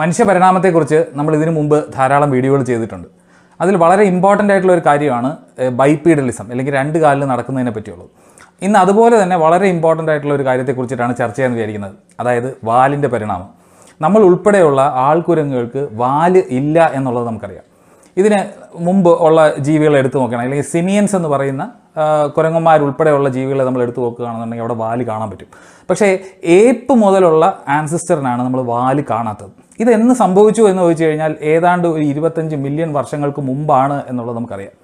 മനുഷ്യ പരിണാമത്തെക്കുറിച്ച് നമ്മൾ ഇതിനു മുമ്പ് ധാരാളം വീഡിയോകൾ ചെയ്തിട്ടുണ്ട്. അതിൽ വളരെ ഇമ്പോർട്ടന്റ് ആയിട്ടുള്ള ഒരു കാര്യമാണ് ബൈപ്പീഡലിസം അല്ലെങ്കിൽ രണ്ട് കാലിൽ നടക്കുന്നതിനെ പറ്റിയുള്ളത്. ഇന്ന് അതുപോലെ തന്നെ വളരെ ഇമ്പോർട്ടന്റ് ആയിട്ടുള്ള ഒരു കാര്യത്തെക്കുറിച്ചിട്ടാണ് ചർച്ച ചെയ്യാൻ വിചാരിക്കുന്നത്. അതായത് വാലിന്റെ പരിണാമം. നമ്മൾ ഉൾപ്പെടെയുള്ള ആൾക്കുരങ്ങുകൾക്ക് വാൽ ഇല്ല എന്നുള്ളത് നമുക്കറിയാം. ഇതിന് മുമ്പ് ഉള്ള ജീവികളെ എടുത്തു നോക്കണം അല്ലെങ്കിൽ സിമിയൻസ് എന്ന് പറയുന്ന കുരങ്ങന്മാരുൾപ്പെടെയുള്ള ജീവികളെ നമ്മൾ എടുത്തു നോക്കുകയാണെന്നുണ്ടെങ്കിൽ അവിടെ വാൽ കാണാൻ പറ്റും. പക്ഷേ ഏപ്പ് മുതലുള്ള ആൻസിസ്റ്ററിനാണ് നമ്മൾ വാൽ കാണാത്തത്. ഇത് എന്ന് സംഭവിച്ചു എന്ന് ചോദിച്ചു കഴിഞ്ഞാൽ ഏതാണ്ട് ഒരു ഇരുപത്തഞ്ച് മില്യൺ വർഷങ്ങൾക്ക് മുമ്പാണ് എന്നുള്ളത് നമുക്കറിയാം.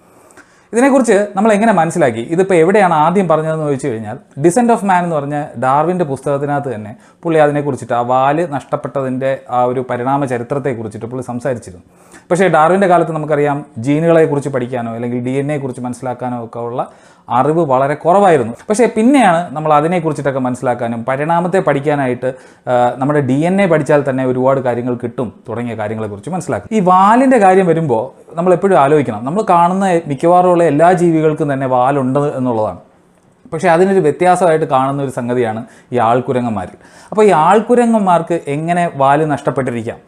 ഇതിനെക്കുറിച്ച് നമ്മൾ എങ്ങനെ മനസ്സിലാക്കി? ഇതിപ്പോൾ എവിടെയാണ് ആദ്യം പറഞ്ഞതെന്ന് ചോദിച്ചു കഴിഞ്ഞാൽ ഡിസെന്റ് ഓഫ് മാൻ എന്ന് പറഞ്ഞ ഡാർവിന്റെ പുസ്തകത്തിനകത്ത് തന്നെ പുള്ളി അതിനെക്കുറിച്ചിട്ട് ആ വാൽ നഷ്ടപ്പെട്ടതിന്റെ ആ ഒരു പരിണാമ ചരിത്രത്തെക്കുറിച്ചിട്ട് പുള്ളി സംസാരിച്ചിരുന്നു. പക്ഷേ ഡാർവിന്റെ കാലത്ത് നമുക്കറിയാം ജീനുകളെക്കുറിച്ച് പഠിക്കാനോ അല്ലെങ്കിൽ ഡി എൻ എക്കുറിച്ച് മനസ്സിലാക്കാനോ ഒക്കെ ഉള്ള അറിവ് വളരെ കുറവായിരുന്നു. പക്ഷേ പിന്നെയാണ് നമ്മൾ അതിനെക്കുറിച്ചിട്ടൊക്കെ മനസ്സിലാക്കാനും പരിണാമത്തെ പഠിക്കാനായിട്ട് നമ്മുടെ ഡി എൻ എ പഠിച്ചാൽ തന്നെ ഒരുപാട് കാര്യങ്ങൾ കിട്ടും തുടങ്ങിയ കാര്യങ്ങളെക്കുറിച്ച് മനസ്സിലാക്കും. ഈ വാലിന്റെ കാര്യം വരുമ്പോൾ നമ്മൾ എപ്പോഴും ആലോചിക്കണം. നമ്മൾ കാണുന്ന മിക്കവാറുമുള്ള എല്ലാ ജീവികൾക്കും തന്നെ വാലുണ്ട് എന്നുള്ളതാണ്. പക്ഷേ അതിനൊരു വ്യത്യാസമായിട്ട് കാണുന്ന ഒരു സംഗതിയാണ് ഈ ആൾക്കുരങ്ങന്മാരിൽ. അപ്പോൾ ഈ ആൾക്കുരങ്ങന്മാർക്ക് എങ്ങനെ വാൽ നഷ്ടപ്പെട്ടിരിക്കാം?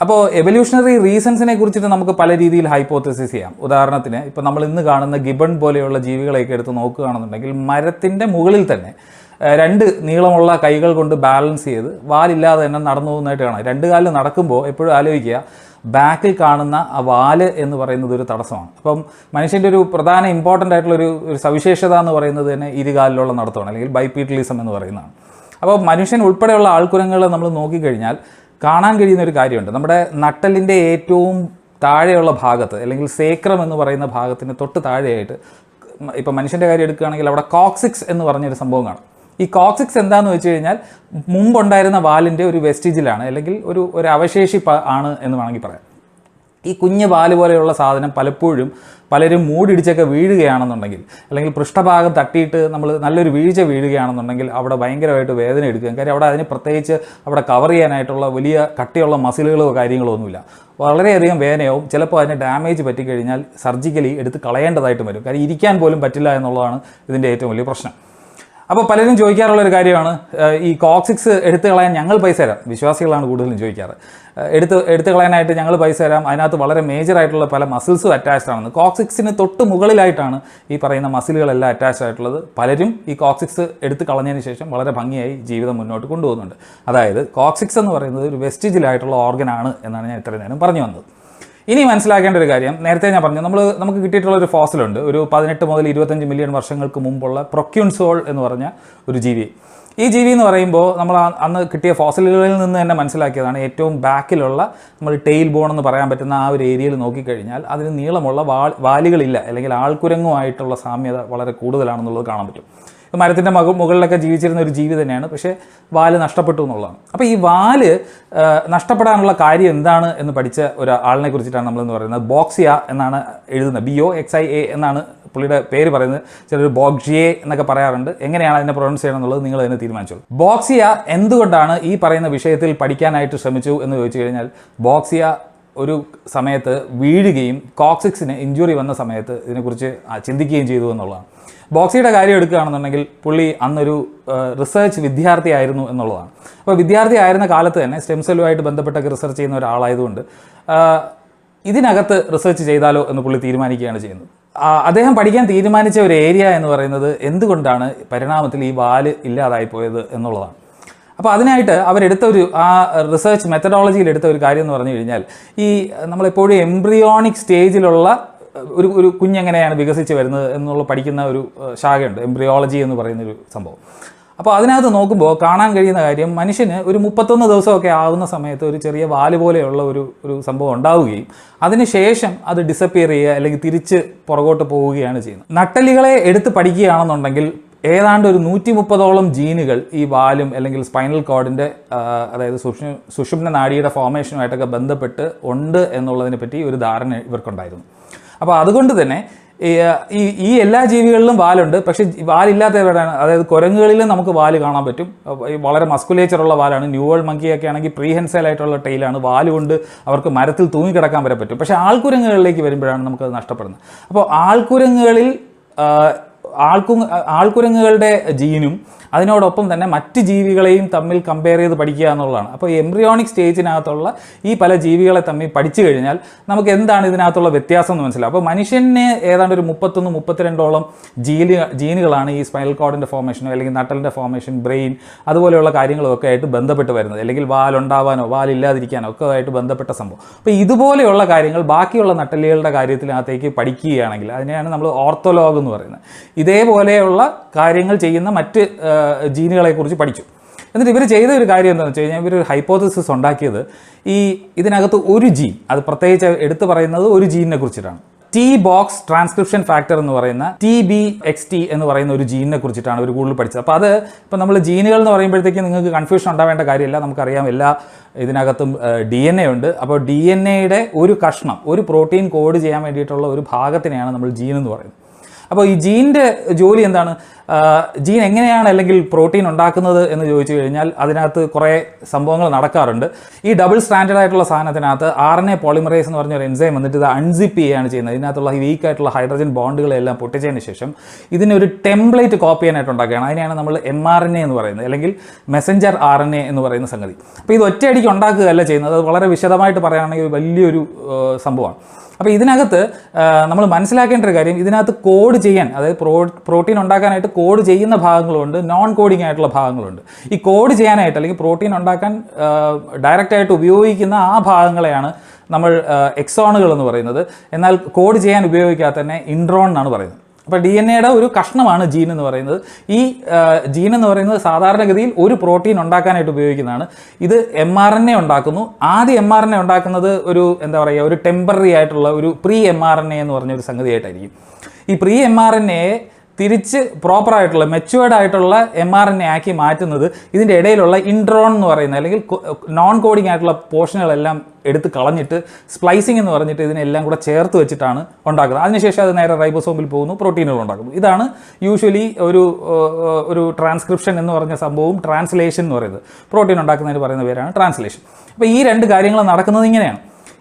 അപ്പോൾ എവല്യൂഷണറി റീസൺസിനെ കുറിച്ചിട്ട് നമുക്ക് പല രീതിയിൽ ഹൈപ്പോത്തസിസ് ചെയ്യാം. ഉദാഹരണത്തിന് ഇപ്പോൾ നമ്മൾ ഇന്ന് കാണുന്ന ഗിബൺ പോലെയുള്ള ജീവികളെയൊക്കെ എടുത്ത് നോക്കുകയാണെന്നുണ്ടെങ്കിൽ മരത്തിന്റെ മുകളിൽ തന്നെ രണ്ട് നീളമുള്ള കൈകൾ കൊണ്ട് ബാലൻസ് ചെയ്ത് വാലില്ലാതെ തന്നെ നടന്നു പോകുന്നതായിട്ട് കാണാം. രണ്ട് കാലിൽ നടക്കുമ്പോൾ എപ്പോഴും ആലോചിക്കുക ബാക്കിൽ കാണുന്ന ആ വാൽ എന്ന് പറയുന്നത് ഒരു തടസ്സമാണ്. അപ്പം മനുഷ്യന്റെ ഒരു പ്രധാന ഇമ്പോർട്ടന്റ് ആയിട്ടുള്ള ഒരു സവിശേഷത എന്ന് പറയുന്നത് തന്നെ ഇരുകാലിലുള്ള നടത്തമാണ് അല്ലെങ്കിൽ ബൈപ്പീറ്റലിസം എന്ന് പറയുന്നതാണ്. അപ്പോൾ മനുഷ്യൻ ഉൾപ്പെടെയുള്ള ആൾക്കുരങ്ങളെ നമ്മൾ നോക്കിക്കഴിഞ്ഞാൽ കാണാൻ കഴിയുന്ന ഒരു കാര്യമുണ്ട്. നമ്മുടെ നട്ടലിന്റെ ഏറ്റവും താഴെയുള്ള ഭാഗത്ത് അല്ലെങ്കിൽ സേക്രം എന്ന് പറയുന്ന ഭാഗത്തിന് തൊട്ട് താഴെയായിട്ട് ഇപ്പം മനുഷ്യന്റെ കാര്യം എടുക്കുകയാണെങ്കിൽ അവിടെ കോക്സിക്സ് എന്ന് പറഞ്ഞൊരു സംഭവം കാണും. ഈ കോക്സിക്സ് എന്താണെന്ന് വെച്ച് കഴിഞ്ഞാൽ മുമ്പുണ്ടായിരുന്ന വാലിന്റെ ഒരു വെസ്റ്റേജിലാണ് അല്ലെങ്കിൽ ഒരു ഒരു അവശേഷിപ്പ് ആണ് എന്ന് വേണമെങ്കിൽ പറയാം. ഈ കുഞ്ഞ് പാൽ പോലെയുള്ള സാധനം പലപ്പോഴും പലരും മൂടിടിച്ചൊക്കെ വീഴുകയാണെന്നുണ്ടെങ്കിൽ അല്ലെങ്കിൽ പൃഷ്ഠഭാഗം തട്ടിയിട്ട് നമ്മൾ നല്ലൊരു വീഴ്ച വീഴുകയാണെന്നുണ്ടെങ്കിൽ അവിടെ ഭയങ്കരമായിട്ട് വേദന എടുക്കുക കാര്യം അവിടെ അതിന് പ്രത്യേകിച്ച് അവിടെ കവർ ചെയ്യാനായിട്ടുള്ള വലിയ കട്ടിയുള്ള മസിലുകളോ കാര്യങ്ങളോ ഒന്നുമില്ല. വളരെയധികം വേദനയാവും. ചിലപ്പോൾ അതിന് ഡാമേജ് പറ്റിക്കഴിഞ്ഞാൽ സർജിക്കലി എടുത്ത് കളയേണ്ടതായിട്ട് വരും. കാര്യം ഇരിക്കാൻ പോലും പറ്റില്ല എന്നുള്ളതാണ് ഇതിന്റെ ഏറ്റവും വലിയ പ്രശ്നം. അപ്പോൾ പലരും ചോദിക്കാറുള്ള ഒരു കാര്യമാണ് ഈ കോക്സിക്സ് എടുത്തു കളയാൻ ഞങ്ങൾ പൈസ തരാം. വിശ്വാസികളാണ് കൂടുതലും ചോദിക്കാറ്. എടുത്ത് എടുത്തു കളയാനായിട്ട് ഞങ്ങൾ പൈസ തരാം. അതിനകത്ത് വളരെ മേജർ ആയിട്ടുള്ള പല മസിൽസും അറ്റാച്ച്ഡ് ആണെന്ന്. കോക്സിക്സിന് തൊട്ട് മുകളിലായിട്ടാണ് ഈ പറയുന്ന മസിലുകളെല്ലാം അറ്റാച്ച് ആയിട്ടുള്ളത്. പലരും ഈ കോക്സിക്സ് എടുത്ത് കളഞ്ഞതിന് ശേഷം വളരെ ഭംഗിയായി ജീവിതം മുന്നോട്ട് കൊണ്ടുപോകുന്നുണ്ട്. അതായത് കോക്സിക്സ് എന്ന് പറയുന്നത് ഒരു വെസ്റ്റിജിലായിട്ടുള്ള ഓർഗനാണ് എന്നാണ് ഞാൻ ഇത്രയും നേരം പറഞ്ഞു വന്നത്. ഇനി മനസ്സിലാക്കേണ്ട ഒരു കാര്യം. നേരത്തെ ഞാൻ പറഞ്ഞു നമ്മൾ നമുക്ക് കിട്ടിയിട്ടുള്ള ഒരു ഫോസിലുണ്ട് ഒരു പതിനെട്ട് മുതൽ ഇരുപത്തഞ്ച് മില്യൺ വർഷങ്ങൾക്ക് മുമ്പുള്ള പ്രൊക്യൂൺസോൾ എന്ന് പറഞ്ഞ ഒരു ജീവി. ഈ ജീവി എന്ന് പറയുമ്പോൾ നമ്മൾ അന്ന് കിട്ടിയ ഫോസിലുകളിൽ നിന്ന് തന്നെ മനസ്സിലാക്കിയതാണ് ഏറ്റവും ബാക്കിലുള്ള നമ്മൾ ടെയിൽ ബോൺ എന്ന് പറയാൻ പറ്റുന്ന ആ ഒരു ഏരിയയിൽ നോക്കിക്കഴിഞ്ഞാൽ അതിന് നീളമുള്ള വാൽ വാലുകളില്ല. അല്ലെങ്കിൽ ആൾക്കുരങ്ങുമായിട്ടുള്ള സാമ്യത വളരെ കൂടുതലാണെന്നുള്ളത് കാണാൻ പറ്റും. മരത്തിന്റെ മക മുകളിലൊക്കെ ജീവിച്ചിരുന്ന ഒരു ജീവി തന്നെയാണ്. പക്ഷേ വാൽ നഷ്ടപ്പെട്ടു എന്നുള്ളതാണ്. അപ്പോൾ ഈ വാൽ നഷ്ടപ്പെടാനുള്ള കാര്യം എന്താണ് എന്ന് പഠിച്ച ഒരാളിനെ കുറിച്ചിട്ടാണ് നമ്മളെന്ന് പറയുന്നത്. ബോക്സിയ എന്നാണ് എഴുതുന്നത്. B O X I A എന്നാണ് പുള്ളിയുടെ പേര് പറയുന്നത്. ചിലർ ബോക്സിയെ എന്നൊക്കെ പറയാറുണ്ട്. എങ്ങനെയാണ് അതിനെ പ്രൊണൗൺസ് ചെയ്യണം എന്നുള്ളത് നിങ്ങൾ തന്നെ തീരുമാനിച്ചോളൂ. ബോക്സിയ എന്തുകൊണ്ടാണ് ഈ പറയുന്ന വിഷയത്തിൽ പഠിക്കാനായിട്ട് ശ്രമിച്ചു എന്ന് ചോദിച്ചു കഴിഞ്ഞാൽ ബോക്സിയ ഒരു സമയത്ത് വീഴുകയും കോക്സിക്സിന് ഇഞ്ചുറി വന്ന സമയത്ത് ഇതിനെക്കുറിച്ച് ചിന്തിക്കുകയും ചെയ്തു എന്നുള്ളതാണ്. ബോക്സിയുടെ കാര്യം എടുക്കുകയാണെന്നുണ്ടെങ്കിൽ പുള്ളി അന്നൊരു റിസർച്ച് വിദ്യാർത്ഥിയായിരുന്നു എന്നുള്ളതാണ്. അപ്പോൾ വിദ്യാർത്ഥി ആയിരുന്ന കാലത്ത് തന്നെ സ്റ്റെം സെല്ലുമായിട്ട് ബന്ധപ്പെട്ടൊക്കെ റിസർച്ച് ചെയ്യുന്ന ഒരാളായതുകൊണ്ട് ഇതിനകത്ത് റിസർച്ച് ചെയ്താലോ എന്ന് പുള്ളി തീരുമാനിക്കുകയാണ് ചെയ്യുന്നത്. അദ്ദേഹം പഠിക്കാൻ തീരുമാനിച്ച ഒരു ഏരിയ എന്ന് പറയുന്നത് എന്തുകൊണ്ടാണ് പരിണാമത്തിൽ ഈ വാൽ ഇല്ലാതായി പോയത് എന്നുള്ളതാണ്. അപ്പോൾ അതിനായിട്ട് അവരെടുത്ത ഒരു ആ റിസർച്ച് മെത്തഡോളജിയിൽ എടുത്ത ഒരു കാര്യം എന്ന് പറഞ്ഞു കഴിഞ്ഞാൽ ഈ നമ്മളെപ്പോഴും എംബ്രിയോണിക് സ്റ്റേജിലുള്ള ഒരു ഒരു കുഞ്ഞെങ്ങനെയാണ് വികസിച്ച് വരുന്നത് എന്നുള്ള പഠിക്കുന്ന ഒരു ശാഖയുണ്ട്. എംബ്രിയോളജി എന്ന് പറയുന്ന ഒരു സംഭവം. അപ്പോൾ അതിനകത്ത് നോക്കുമ്പോൾ കാണാൻ കഴിയുന്ന കാര്യം മനുഷ്യന് ഒരു മുപ്പത്തൊന്ന് ദിവസമൊക്കെ ആവുന്ന സമയത്ത് ഒരു ചെറിയ വാൽ പോലെയുള്ള ഒരു ഒരു സംഭവം ഉണ്ടാവുകയും അതിനുശേഷം അത് ഡിസപ്പിയർ ചെയ്യുക അല്ലെങ്കിൽ തിരിച്ച് പുറകോട്ട് പോവുകയാണ് ചെയ്യുന്നത്. നട്ടലികളെ എടുത്ത് പഠിക്കുകയാണെന്നുണ്ടെങ്കിൽ ഏതാണ്ട് ഒരു നൂറ്റി മുപ്പതോളം ജീനുകൾ ഈ വാലും അല്ലെങ്കിൽ സ്പൈനൽ കോഡിന്റെ അതായത് സുഷു സുഷുമ്ന നാഡിയുടെ ഫോർമേഷനുമായിട്ടൊക്കെ ബന്ധപ്പെട്ട് ഉണ്ട് എന്നുള്ളതിനെ പറ്റി ഒരു ധാരണ ഇവർക്കുണ്ടായിരുന്നു. അപ്പോൾ അതുകൊണ്ട് തന്നെ ഈ ഈ എല്ലാ ജീവികളിലും വാലുണ്ട്. പക്ഷേ വാലില്ലാത്തവരാണ് അതായത് കുരങ്ങുകളിലും നമുക്ക് വാൽ കാണാൻ പറ്റും. വളരെ മസ്കുലേച്ചർ ഉള്ള വാലാണ് ന്യൂവൽ മങ്കിയൊക്കെ ആണെങ്കിൽ പ്രീഹെൻസൈൽ ആയിട്ടുള്ള ടൈലാണ് വാൽ കൊണ്ട് അവർക്ക് മരത്തിൽ തൂങ്ങിക്കിടക്കാൻ വരെ പറ്റും. പക്ഷേ ആൾക്കുരങ്ങുകളിലേക്ക് വരുമ്പോഴാണ് നമുക്കത് നഷ്ടപ്പെടുന്നത്. അപ്പോൾ ആൾക്കുരങ്ങുകളിൽ ആൾക്കു ആൾക്കുരങ്ങുകളുടെ ജീനും അതിനോടൊപ്പം തന്നെ മറ്റ് ജീവികളെയും തമ്മിൽ കമ്പയർ ചെയ്ത് പഠിക്കുക എന്നുള്ളതാണ്. അപ്പോൾ എംബ്രിയോണിക് സ്റ്റേജിനകത്തുള്ള ഈ പല ജീവികളെ തമ്മിൽ പഠിച്ചു കഴിഞ്ഞാൽ നമുക്ക് എന്താണ് ഇതിനകത്തുള്ള വ്യത്യാസം എന്ന് മനസ്സിലാവും. അപ്പോൾ മനുഷ്യന് ഏതാണ്ട് ഒരു മുപ്പത്തൊന്ന് മുപ്പത്തിരണ്ടോളം ജീലി ജീനുകളാണ് ഈ സ്പൈനൽ കോഡിന്റെ ഫോർമേഷനോ അല്ലെങ്കിൽ നട്ടലിന്റെ ഫോർമേഷൻ ബ്രെയിൻ അതുപോലെയുള്ള കാര്യങ്ങളൊക്കെ ആയിട്ട് ബന്ധപ്പെട്ട് വരുന്നത്. അല്ലെങ്കിൽ വാലുണ്ടാവാനോ വാലില്ലാതിരിക്കാനോ ഒക്കെ ആയിട്ട് ബന്ധപ്പെട്ട സംഭവം. അപ്പോൾ ഇതുപോലെയുള്ള കാര്യങ്ങൾ ബാക്കിയുള്ള നട്ടലുകളുടെ കാര്യത്തിനകത്തേക്ക് പഠിക്കുകയാണെങ്കിൽ അതിനെയാണ് നമ്മൾ ഓർത്തോലോഗ് എന്ന് പറയുന്നത്. ഇതേപോലെയുള്ള കാര്യങ്ങൾ ചെയ്യുന്ന മറ്റ് ജീനുകളെക്കുറിച്ച് പഠിച്ചു. എന്നിട്ട് ഇവർ ചെയ്ത ഒരു കാര്യം എന്താണെന്ന് വെച്ച് കഴിഞ്ഞാൽ ഇവർ ഒരു ഹൈപ്പോത്തസിസ് ഉണ്ടാക്കിയത് ഈ ഇതിനകത്ത് ഒരു ജീൻ അത് പ്രത്യേകിച്ച് എടുത്തു പറയുന്നത് ഒരു ജീനിനെ കുറിച്ചിട്ടാണ്. ടി ബോക്സ് ട്രാൻസ്ക്രിപ്ഷൻ ഫാക്ടർ എന്ന് പറയുന്ന ടി ബി എക്സ് ടി എന്ന് പറയുന്ന ഒരു ജീനിനെ കുറിച്ചിട്ടാണ് ഒരു കൂടുതൽ പഠിച്ചത്. അപ്പോൾ അത് ഇപ്പോൾ നമ്മൾ ജീനുകൾ എന്ന് പറയുമ്പോഴത്തേക്ക് നിങ്ങൾക്ക് കൺഫ്യൂഷൻ ഉണ്ടാവേണ്ട കാര്യമില്ല. നമുക്കറിയാം എല്ലാ ഇതിനകത്തും ഡി എൻ എ ഉണ്ട്. അപ്പോൾ ഡി എൻ എയുടെ ഒരു കഷ്ണം ഒരു പ്രോട്ടീൻ കോഡ് ചെയ്യാൻ വേണ്ടിയിട്ടുള്ള ഒരു ഭാഗത്തിനെയാണ് നമ്മൾ ജീൻ എന്ന് പറയുന്നത്. അപ്പോൾ ഈ ജീനിന്റെ ജോലി എന്താണ്? ജീൻ എങ്ങനെയാണ് അല്ലെങ്കിൽ പ്രോട്ടീൻ ഉണ്ടാക്കുന്നത് എന്ന് ചോദിച്ചു കഴിഞ്ഞാൽ അതിനകത്ത് കുറേ സംഭവങ്ങൾ നടക്കാറുണ്ട്. ഈ ഡബിൾ സ്റ്റാൻഡേർഡ് ആയിട്ടുള്ള സാധനത്തിനകത്ത് ആർ എൻ എ പോളിമറൈസ് എന്ന് പറഞ്ഞ ഒരു എൻസൈം വന്നിട്ട് ഇത് അൺസിപ്പ് ചെയ്യുകയാണ് ചെയ്യുന്നത്. ഇതിനകത്തുള്ള വീക്ക് ആയിട്ടുള്ള ഹൈഡ്രജൻ ബോണ്ടുകളെല്ലാം പൊട്ടിച്ചതിന് ശേഷം ഇതിനൊരു ടെംപ്ലേറ്റ് കോപ്പി ചെയ്യാനായിട്ട് ഉണ്ടാക്കുകയാണ്. അതിനെയാണ് നമ്മൾ എം ആർ എൻ എ എന്ന് പറയുന്നത് അല്ലെങ്കിൽ മെസ്സഞ്ചർ ആർ എൻ എ എന്ന് പറയുന്ന സംഗതി. അപ്പോൾ ഇത് ഒറ്റയടിക്ക് ഉണ്ടാക്കുകയല്ല ചെയ്യുന്നത്. അത് വളരെ വിശദമായിട്ട് പറയുകയാണെങ്കിൽ വലിയൊരു സംഭവമാണ്. അപ്പോൾ ഇതിനകത്ത് നമ്മൾ മനസ്സിലാക്കേണ്ട ഒരു കാര്യം ഇതിനകത്ത് കോഡ് ചെയ്യാൻ അതായത് പ്രോ പ്രോട്ടീൻ ഉണ്ടാക്കാനായിട്ട് കോഡ് ചെയ്യുന്ന ഭാഗങ്ങളുണ്ട് നോൺ കോഡിംഗ് ആയിട്ടുള്ള ഭാഗങ്ങളുണ്ട്. ഈ കോഡ് ചെയ്യാനായിട്ട് അല്ലെങ്കിൽ പ്രോട്ടീൻ ഉണ്ടാക്കാൻ ഡയറക്റ്റായിട്ട് ഉപയോഗിക്കുന്ന ആ ഭാഗങ്ങളെയാണ് നമ്മൾ എക്സോണുകൾ എന്ന് പറയുന്നത്. എന്നാൽ കോഡ് ചെയ്യാൻ ഉപയോഗിക്കാത്ത തന്നെ ഇൻട്രോൺ എന്നാണ് പറയുന്നത്. അപ്പോൾ ഡി എൻ എയുടെ ഒരു കഷ്ണമാണ് ജീൻ എന്ന് പറയുന്നത്. ഈ ജീൻ എന്ന് പറയുന്നത് സാധാരണഗതിയിൽ ഒരു പ്രോട്ടീൻ ഉണ്ടാക്കാനായിട്ട് ഉപയോഗിക്കുന്നതാണ്. ഇത് എം ആർ എൻ എ ഉണ്ടാക്കുന്നു. ആദ്യം എം ആർ എൻ എ ഉണ്ടാക്കുന്നത് ഒരു എന്താ പറയുക ഒരു ടെമ്പററി ആയിട്ടുള്ള ഒരു pre M R N A എന്ന് പറഞ്ഞ ഒരു സംഗതിയായിട്ടായിരിക്കും. ഈ pre M R N A തിരിച്ച് പ്രോപ്പറായിട്ടുള്ള മെച്ചുവേർഡ് ആയിട്ടുള്ള എം ആർ എൻ എ ആക്കി മാറ്റുന്നത് ഇതിന്റെ ഇടയിലുള്ള ഇൻട്രോൺ എന്ന് പറയുന്ന അല്ലെങ്കിൽ നോൺ കോഡിംഗ് ആയിട്ടുള്ള പോർഷനുകളെല്ലാം എടുത്ത് കളഞ്ഞിട്ട് സ്പ്ലൈസിംഗ് എന്ന് പറഞ്ഞിട്ട് ഇതിനെല്ലാം കൂടെ ചേർത്ത് വെച്ചിട്ടാണ് ഉണ്ടാക്കുന്നത്. അതിനുശേഷം അത് നേരെ റൈബോസോമിൽ പോകുന്നു പ്രോട്ടീനുകൾ ഉണ്ടാക്കുന്നു. ഇതാണ് യൂഷ്വലി ഒരു ഒരു ട്രാൻസ്ക്രിപ്ഷൻ എന്ന് പറഞ്ഞ സംഭവം ട്രാൻസ്ലേഷൻ എന്ന് പറയുന്നത്. പ്രോട്ടീൻ ഉണ്ടാക്കുന്നതിന് പറയുന്ന പേരാണ് ട്രാൻസ്ലേഷൻ അപ്പോൾ ഈ രണ്ട് കാര്യങ്ങൾ നടക്കുന്നത് ഇങ്ങനെയാണ്.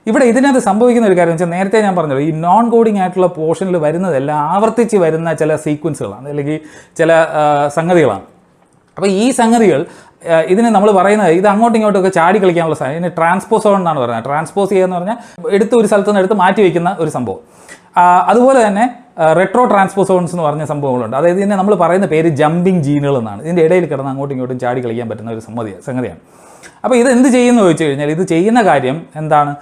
ഇവിടെ ഇതിനകത്ത് സംഭവിക്കുന്ന ഒരു കാര്യം വെച്ചാൽ നേരത്തെ ഞാൻ പറഞ്ഞല്ലോ ഈ നോൺ കോഡിംഗ് ആയിട്ടുള്ള പോർഷനിൽ വരുന്നതെല്ലാം ആവർത്തിച്ച് വരുന്ന ചില സീക്വൻസുകളാണ് അല്ലെങ്കിൽ ചില സംഗതികളാണ്. അപ്പോൾ ഈ സംഗതികൾ ഇതിനെ ഇതിന് നമ്മൾ പറയുന്നത് ഇത് അങ്ങോട്ടും ഇങ്ങോട്ടും ഒക്കെ ചാടി കളിക്കാനുള്ള സാധനം ഇതിന് ട്രാൻസ്പോസോൺ എന്നാണ് പറയുന്നത്. ട്രാൻസ്പോസ് ചെയ്യുക എന്ന് പറഞ്ഞാൽ എടുത്ത് ഒരു സ്ഥലത്ത് നിന്ന് എടുത്ത് മാറ്റി വയ്ക്കുന്ന ഒരു സംഭവം. അതുപോലെ തന്നെ റെട്രോ ട്രാൻസ്പോസോൺസ് എന്ന് പറഞ്ഞ സംഭവങ്ങളുണ്ട്. അതായത് ഇതിനെ നമ്മൾ പറയുന്ന പേര് ജമ്പിങ് ജീനുകൾ എന്നാണ്. ഇതിന്റെ ഇടയിൽ കിടന്ന് അങ്ങോട്ടും ഇങ്ങോട്ടും ചാടി കളിക്കാൻ പറ്റുന്ന ഒരു സംഗതി സംഗതിയാണ്. അപ്പോൾ ഇത് എന്ത് ചെയ്യുന്നു ചോദിച്ചു കഴിഞ്ഞാൽ ഇത് ചെയ്യുന്ന കാര്യം എന്താണ്?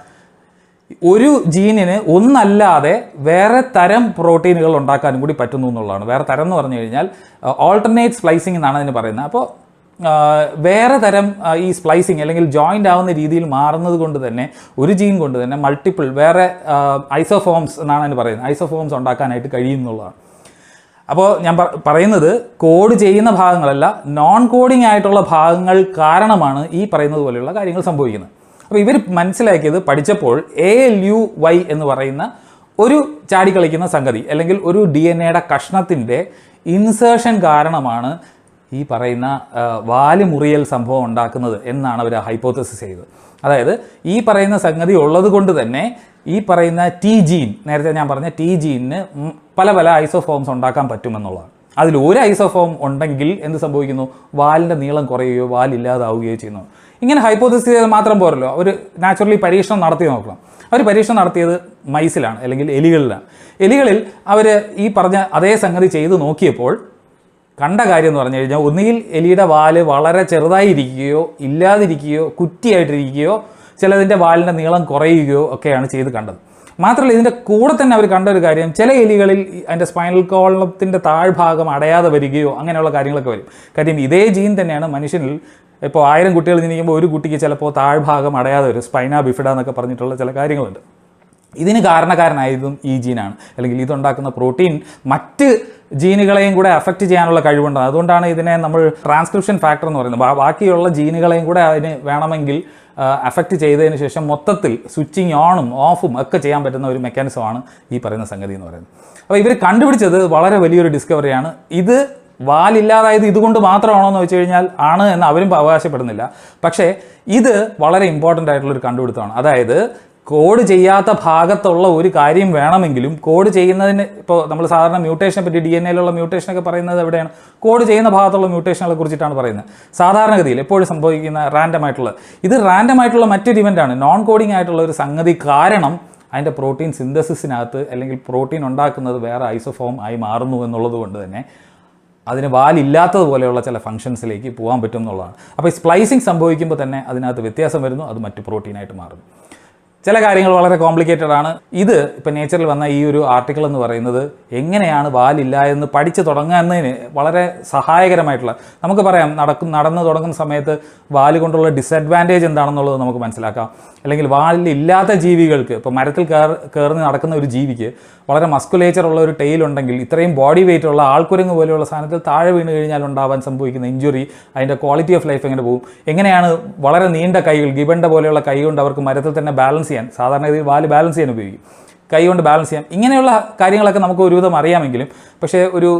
ഒരു ജീനിന് ഒന്നല്ലാതെ വേറെ തരം പ്രോട്ടീനുകൾ ഉണ്ടാക്കാനും കൂടി പറ്റുന്നു എന്നുള്ളതാണ്. വേറെ തരം എന്ന് പറഞ്ഞു കഴിഞ്ഞാൽ ഓൾട്ടർനേറ്റ് സ്പ്ലൈസിംഗ് എന്നാണ് അതിന് പറയുന്നത്. അപ്പോൾ വേറെ തരം ഈ സ്പ്ലൈസിങ് അല്ലെങ്കിൽ ജോയിന്റ് ആവുന്ന രീതിയിൽ മാറുന്നത് കൊണ്ട് തന്നെ ഒരു ജീൻ കൊണ്ട് തന്നെ മൾട്ടിപ്പിൾ വേറെ ഐസോഫോംസ് എന്നാണ് അതിന് പറയുന്നത്. ഐസോഫോംസ് ഉണ്ടാക്കാനായിട്ട് കഴിയും എന്നുള്ളതാണ്. അപ്പോൾ ഞാൻ പറയുന്നത് കോഡ് ചെയ്യുന്ന ഭാഗങ്ങളല്ല നോൺ കോഡിംഗ് ആയിട്ടുള്ള ഭാഗങ്ങൾ കാരണമാണ് ഈ പറയുന്നത് പോലെയുള്ള കാര്യങ്ങൾ സംഭവിക്കുന്നത്. അപ്പോൾ ഇവർ മനസ്സിലാക്കിയത് പഠിച്ചപ്പോൾ എ എൽ യു വൈ എന്ന് പറയുന്ന ഒരു ചാടി കളിക്കുന്ന സംഗതി അല്ലെങ്കിൽ ഒരു ഡി എൻ എയുടെ കഷ്ണത്തിന്റെ ഇൻസേർഷൻ കാരണമാണ് ഈ പറയുന്ന വാൽ മുറിയൽ സംഭവം ഉണ്ടാക്കുന്നത് എന്നാണ് അവർ ഹൈപ്പോത്തസിസ് ചെയ്തത്. അതായത് ഈ പറയുന്ന സംഗതി ഉള്ളത് കൊണ്ട് തന്നെ ഈ പറയുന്ന ടി ജീൻ നേരത്തെ ഞാൻ പറഞ്ഞ ടി ജീനിന് പല പല ഐസോഫോംസ് ഉണ്ടാക്കാൻ പറ്റുമെന്നുള്ളതാണ്. അതിൽ ഒരു ഐസോഫോം ഉണ്ടെങ്കിൽ എന്ത് സംഭവിക്കുന്നു? വാലിന്റെ നീളം കുറയുകയോ വാലില്ലാതാവുകയോ ചെയ്യുന്നു. ഇങ്ങനെ ഹൈപ്പോതിസ് ചെയ്താൽ മാത്രം പോരല്ലോ. അവർ നാച്ചുറലി പരീക്ഷണം നടത്തി നോക്കണം. അവർ പരീക്ഷണം നടത്തിയത് മൈസിലാണ് അല്ലെങ്കിൽ എലികളിലാണ്. എലികളിൽ അവർ ഈ പറഞ്ഞ അതേ സംഗതി ചെയ്ത് നോക്കിയപ്പോൾ കണ്ട കാര്യം എന്ന് പറഞ്ഞു കഴിഞ്ഞാൽ ഒന്നുകിൽ എലിയുടെ വാൽ വളരെ ചെറുതായിരിക്കുകയോ ഇല്ലാതിരിക്കുകയോ കുറ്റിയായിട്ടിരിക്കുകയോ ചിലതിന്റെ വാലിന്റെ നീളം കുറയുകയോ ഒക്കെയാണ് ചെയ്ത് കണ്ടത്. മാത്രമല്ല ഇതിന്റെ കൂടെ തന്നെ അവർ കണ്ട ഒരു കാര്യം ചില എലികളിൽ അതിന്റെ സ്പൈനൽ കോളത്തിന്റെ താഴ്ഭാഗം അടയാതെ വരികയോ അങ്ങനെയുള്ള കാര്യങ്ങളൊക്കെ വരും. കാര്യം ഇതേ ജീൻ തന്നെയാണ് മനുഷ്യനിൽ ഇപ്പോൾ ആയിരം കുട്ടികൾ ജനിക്കുമ്പോൾ ഒരു കുട്ടിക്ക് ചിലപ്പോൾ താഴ്ഭാഗം അടയാതെ വരും സ്പൈന ബിഫിഡ എന്നൊക്കെ പറഞ്ഞിട്ടുള്ള ചില കാര്യങ്ങളുണ്ട്. ഇതിന് കാരണക്കാരനായതും ഈ ജീനാണ് അല്ലെങ്കിൽ ഇതുണ്ടാക്കുന്ന പ്രോട്ടീൻ മറ്റ് ജീനുകളെയും കൂടെ അഫക്റ്റ് ചെയ്യാനുള്ള കഴിവുണ്ട്. അതുകൊണ്ടാണ് ഇതിനെ നമ്മൾ ട്രാൻസ്ക്രിപ്ഷൻ ഫാക്ടർ എന്ന് പറയുന്നത്. ബാക്കിയുള്ള ജീനുകളെയും കൂടെ അതിന് വേണമെങ്കിൽ അഫക്റ്റ് ചെയ്തതിന് ശേഷം മൊത്തത്തിൽ സ്വിച്ചിങ് ഓണും ഓഫും ഒക്കെ ചെയ്യാൻ പറ്റുന്ന ഒരു മെക്കാനിസമാണ് ഈ പറയുന്ന സംഗതി എന്ന് പറയുന്നത്. അപ്പോൾ ഇവർ കണ്ടുപിടിച്ചത് വളരെ വലിയൊരു ഡിസ്കവറിയാണ് ഇത് വാലില്ലാതായത് ഇതുകൊണ്ട് മാത്രമാണോ എന്ന് വെച്ച് കഴിഞ്ഞാൽ ആണ് എന്ന് അവരും അവകാശപ്പെടുന്നില്ല. പക്ഷേ ഇത് വളരെ ഇമ്പോർട്ടന്റ് ആയിട്ടുള്ളൊരു കണ്ടുപിടുത്തമാണ്. അതായത് കോഡ് ചെയ്യാത്ത ഭാഗത്തുള്ള ഒരു കാര്യം വേണമെങ്കിലും കോഡ് ചെയ്യുന്നതിന് ഇപ്പോൾ നമ്മൾ സാധാരണ മ്യൂട്ടേഷനെ പറ്റി ഡി എൻ എയിലുള്ള മ്യൂട്ടേഷനൊക്കെ പറയുന്നത് എവിടെയാണ്? കോഡ് ചെയ്യുന്ന ഭാഗത്തുള്ള മ്യൂട്ടേഷനുകളെ കുറിച്ചിട്ടാണ് പറയുന്നത്. സാധാരണഗതിയിൽ എപ്പോഴും സംഭവിക്കുന്ന റാൻഡം ആയിട്ടുള്ള ഇത് റാൻഡം ആയിട്ടുള്ള മറ്റൊരു ഇവന്റാണ് നോൺ കോഡിംഗ് ആയിട്ടുള്ള ഒരു സംഗതി കാരണം അതിന്റെ പ്രോട്ടീൻ സിന്തസിസിനകത്ത് അല്ലെങ്കിൽ പ്രോട്ടീൻ ഉണ്ടാക്കുന്നത് വേറെ ഐസോഫോം ആയി മാറുന്നു എന്നുള്ളത് കൊണ്ട് തന്നെ അതിന് വാലില്ലാത്തതുപോലെയുള്ള ചില ഫംഗ്ഷൻസിലേക്ക് പോകാൻ പറ്റും എന്നുള്ളതാണ്. അപ്പോൾ ഈ സ്പ്ലൈസിങ് സംഭവിക്കുമ്പോൾ തന്നെ അതിനകത്ത് വ്യത്യാസം വരുന്നു അത് മറ്റു പ്രോട്ടീനായിട്ട് മാറുന്നു. ചില കാര്യങ്ങൾ വളരെ കോംപ്ലിക്കേറ്റഡ് ആണ്. ഇത് ഇപ്പം നേച്ചറിൽ വന്ന ഈ ഒരു ആർട്ടിക്കിൾ എന്ന് പറയുന്നത് എങ്ങനെയാണ് വാലില്ല എന്ന് പഠിച്ചു തുടങ്ങുന്നതിന് വളരെ സഹായകരമായിട്ടുള്ള നമുക്ക് പറയാം നടക്കും നടന്നു തുടങ്ങുന്ന സമയത്ത് വാൽ കൊണ്ടുള്ള ഡിസഡ്വാന്റേജ് എന്താണെന്നുള്ളത് നമുക്ക് മനസ്സിലാക്കാം. അല്ലെങ്കിൽ വാലില്ലാത്ത ജീവികൾക്ക് ഇപ്പോൾ മരത്തിൽ കയറി നടക്കുന്ന ഒരു ജീവിക്ക് വളരെ മസ്കുലേച്ചർ ഉള്ള ഒരു ടെയിൽ ഉണ്ടെങ്കിൽ ഇത്രയും ബോഡി വെയിറ്റ് ഉള്ള ആൾക്കുരങ്ങ് പോലെയുള്ള സാധനത്തിൽ താഴെ വീണ് കഴിഞ്ഞാൽ ഉണ്ടാവാൻ സംഭവിക്കുന്ന ഇഞ്ചുറി അതിന്റെ ക്വാളിറ്റി ഓഫ് ലൈഫ് എങ്ങനെ പോകും? എങ്ങനെയാണ് വളരെ നീണ്ട കൈകൾ ഗിബണ്ട പോലെയുള്ള കൈ കൊണ്ട് അവർക്ക് മരത്തിൽ തന്നെ ബാലൻസ് ചെയ്യാൻ സാധാരണ രീതിയിൽ വാൽ ബാലൻസ് ചെയ്യാൻ ഉപയോഗിക്കും. കൈ കൊണ്ട് ബാലൻസ് ചെയ്യാം ഇങ്ങനെയുള്ള കാര്യങ്ങളൊക്കെ നമുക്ക് ഒരുവിധം അറിയാമെങ്കിലും പക്ഷേ ഒരു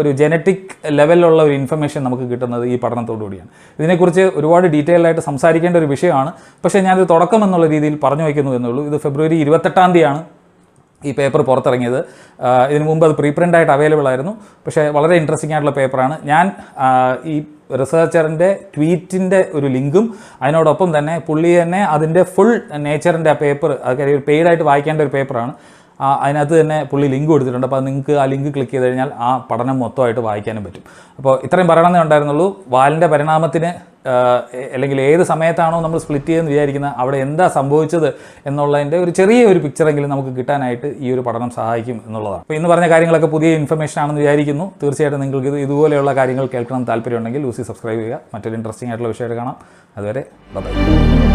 ഒരു ജനറ്റിക് ലെവലിലുള്ള ഒരു ഇൻഫർമേഷൻ നമുക്ക് കിട്ടുന്നത് ഈ പഠനത്തോടുകൂടിയാണ് ഇതിനെക്കുറിച്ച് ഒരുപാട് ഡീറ്റെയിൽ ആയിട്ട് സംസാരിക്കേണ്ട ഒരു വിഷയമാണ്. പക്ഷേ ഞാനത് തുടക്കം എന്നുള്ള രീതിയിൽ പറഞ്ഞു വയ്ക്കുന്നു എന്നുള്ളൂ. ഇത് ഫെബ്രുവരി ഇരുപത്തെട്ടാം തീയതിയാണ് ഈ പേപ്പർ പുറത്തിറങ്ങിയത്. ഇതിനു മുമ്പ് അത് പ്രീ പ്രിന്റ് ആയിട്ട് അവൈലബിൾ ആയിരുന്നു. പക്ഷേ വളരെ ഇൻട്രസ്റ്റിംഗ് ആയിട്ടുള്ള പേപ്പറാണ് ഞാൻ ഈ റിസർച്ചറിന്റെ ട്വീറ്റിന്റെ ഒരു ലിങ്കും അതിനോടൊപ്പം തന്നെ പുള്ളി തന്നെ അതിന്റെ ഫുൾ നേച്ചറിന്റെ ആ പേപ്പർ അത് പെയ്ഡായിട്ട് വായിക്കേണ്ട ഒരു പേപ്പറാണ് അതിനകത്ത് തന്നെ പുള്ളി ലിങ്ക് കൊടുത്തിട്ടുണ്ട്. അപ്പോൾ നിങ്ങൾക്ക് ആ ലിങ്ക് ക്ലിക്ക് ചെയ്ത് കഴിഞ്ഞാൽ ആ പഠനം മൊത്തമായിട്ട് വായിക്കാനും പറ്റും. അപ്പോൾ ഇത്രയും പറയണമെന്നേ ഉണ്ടായിരുന്നുള്ളൂ. വാലിന്റെ പരിണാമത്തിന് അല്ലെങ്കിൽ ഏത് സമയത്താണോ നമ്മൾ സ്പ്ലിറ്റ് ചെയ്യുമെന്ന് വിചാരിക്കുന്നത് അവിടെ എന്താ സംഭവിച്ചത് എന്നുള്ളതിന്റെ ഒരു ചെറിയ ഒരു പിക്ചറെങ്കിലും നമുക്ക് കിട്ടാനായിട്ട് ഈ ഒരു പഠനം സഹായിക്കും എന്നുള്ളതാണ്. അപ്പോൾ ഇന്ന് പറഞ്ഞ കാര്യങ്ങളൊക്കെ പുതിയ ഇൻഫർമേഷൻ ആണെന്ന് വിചാരിക്കുന്നു. തീർച്ചയായിട്ടും നിങ്ങൾക്ക് ഇത് ഇതുപോലെയുള്ള കാര്യങ്ങൾ കേൾക്കണം താല്പര്യമുണ്ടെങ്കിൽ ലൂസി സബ്സ്ക്രൈബ് ചെയ്യുക. മറ്റൊരു ഇൻട്രസ്റ്റിംഗ് ആയിട്ടുള്ള വിഷയമായിട്ട് കാണാം. അതുവരെ ബൈ